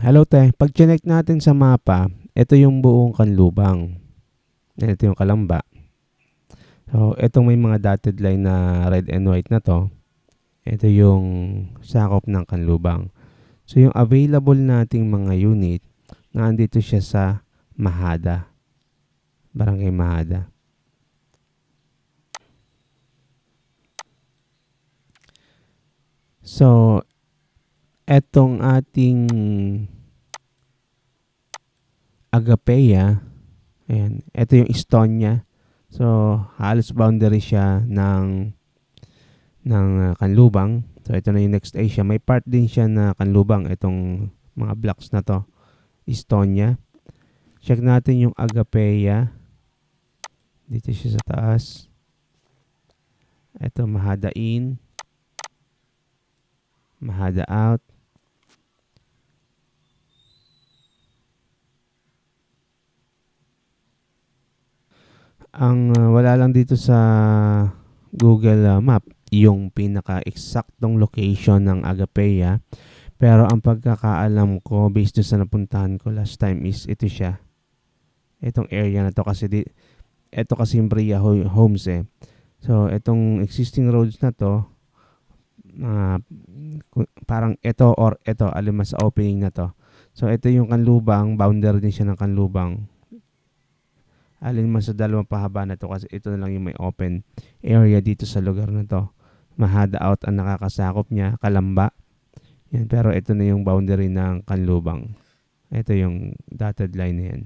Hello te, pag chinek natin sa mapa, ito yung buong kanlubang. Ito yung kalamba. So, itong may mga dotted line na red and white na to, ito yung sakop ng kanlubang. So, yung available nating mga unit, nandito siya sa Mahada. Barangay Mahada. So, etong ating Agapeya, ayan, ito yung Estonia. So, halos boundary siya ng ng uh, Kanlubang. So, ito na yung next Asia. May part din siya na Kanlubang, itong mga blocks na to. Estonia. Check natin yung Agapeya. Dito siya sa taas. Ito, Mahada In. Mahada Out. Ang uh, wala lang dito sa Google uh, Map yung pinaka-eksaktong location ng Agapeya. Pero ang pagkakaalam ko based sa napuntahan ko last time is ito siya. Itong area na to kasi di, ito kasi yung Bria Ho- Homes eh. So itong existing roads na to uh, parang ito or ito alin mas opening na to. So ito yung kanlubang, boundary din siya ng kanlubang. Alin man sa dalawang pahaba na to kasi ito na lang yung may open area dito sa lugar na to. Mahada out ang nakakasakop niya, kalamba. Yan, pero ito na yung boundary ng kanlubang. Ito yung dotted line na yan.